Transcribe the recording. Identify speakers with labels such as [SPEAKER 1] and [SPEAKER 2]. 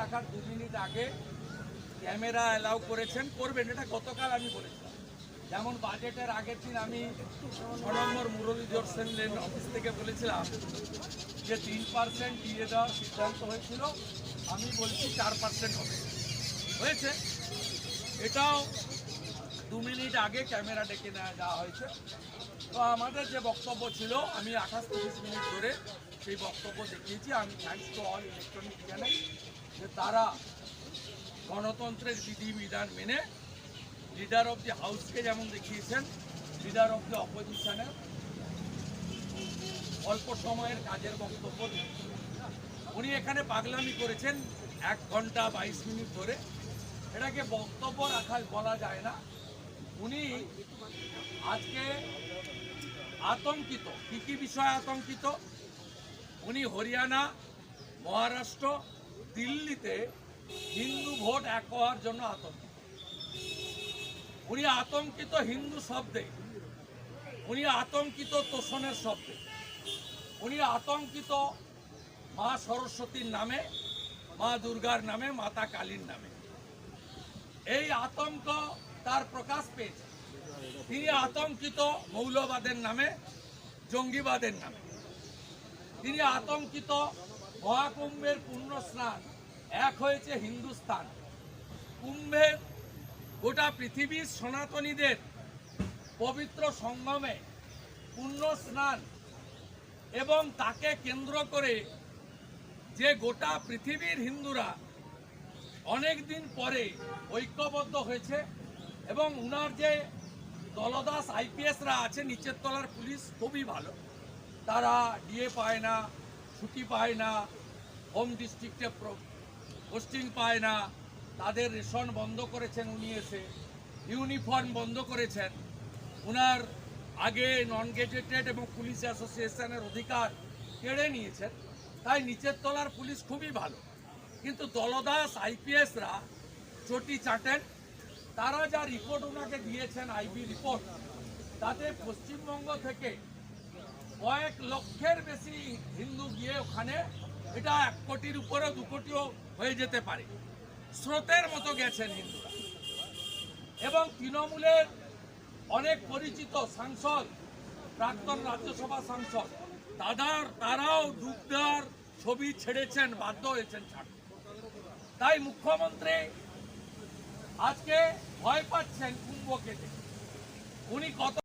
[SPEAKER 1] রাখার দু মিনিট আগে ক্যামেরা অ্যালাউ করেছেন, করবেন, এটা গতকাল আমি বলেছিলাম। যেমন বাজেটের আগের দিন আমি ছ নম্বর মুরলীধর সেন লেন অফিস থেকে বলেছিলাম যে তিন পার্সেন্ট দিয়ে দেওয়ার সিদ্ধান্ত হয়েছিল, আমি বলছি চার পার্সেন্ট হবে। হয়েছে। এটাও দু মিনিট আগে ক্যামেরা ডেকে নেওয়া যাওয়া হয়েছে। তো আমাদের যে বক্তব্য ছিল, আমি আঠাশ তিরিশ মিনিট ধরে সেই বক্তব্য দেখিয়েছি। আমি thanks to all electronic channel যে তারা গণতন্ত্রের বিধিবিধান মেনে লিডার অফ দি হাউসকে যেমন দেখিয়েছেন লিডার অফ দি অপোজিশনের অল্প সময়ের কাজের বক্তব্য। উনি এখানে পাগলামি করেছেন এক ঘণ্টা বাইশ মিনিট ধরে। এটাকে বক্তব্য রাখা বলা যায় না। উনি আজকে আতঙ্কিত, কি কি বিষয়ে আতঙ্কিত? উনি হরিয়ানা, মহারাষ্ট্র, দিল্লিতে হিন্দু ভোট এক হওয়ার জন্য আতঙ্কিত। উনি আতঙ্কিত হিন্দু শব্দে, উনি আতঙ্কিত তোষণের শব্দে, উনি আতঙ্কিত মা সরস্বতীর নামে, মা দুর্গার নামে, মাতা কালীর নামে। এই আতঙ্ক তার প্রকাশ পেয়েছে। তিনি আতঙ্কিত মৌলবাদের নামে, জঙ্গিবাদের নামে। তিনি আতঙ্কিত মহাকুম্ভের পুণ্য স্নান। এক হয়েছে হিন্দুস্তান কুম্ভের গোটা পৃথিবীর সনাতনীদের পবিত্র সঙ্গমে পুণ্য স্নান এবং তাকে কেন্দ্র করে যে গোটা পৃথিবীর হিন্দুরা অনেক দিন পরে ঐক্যবদ্ধ হয়েছে এবং উনার যে দলদাস আইপিএসরা আছে, নিচের তলার পুলিশ খুবই ভালো। তারা ডিএ পায় না, ছুটি পায় না, হোম ডিস্ট্রিক্টে পোস্টিং পায় না। তাদের রেশন বন্ধ করেছেন উনি এসে, ইউনিফর্ম বন্ধ করেছেন। উনার আগে নন গেজেটেড এবং পুলিশ অ্যাসোসিয়েশনের অধিকার কেড়ে নিয়েছেন। তাই নিচের তলার পুলিশ খুবই ভালো। কিন্তু দলদাস, আইপিএসরা চটি চাটেন তারা যা রিপোর্ট ওনাকে দিয়েছেন আইবি রিপোর্ট তাতে পশ্চিমবঙ্গ থেকে কয়েক লক্ষের বেশি হিন্দু গিয়ে ওখানে এটা এক কোটির উপরে দু কোটিও হয়ে যেতে পারে। স্রোতের মতো গেছেন হিন্দুরা। এবং তৃণমূলের অনেক পরিচিত সাংসদ, প্রাক্তন রাজ্যসভা সাংসদ দাদার তারাও ডুব ছবি ছেড়েছেন, বাধ্য হয়েছেন ছাড়তে। তাই মুখ্যমন্ত্রী আজকে ভয় পাচ্ছেন কুম্ভকে। উনি কত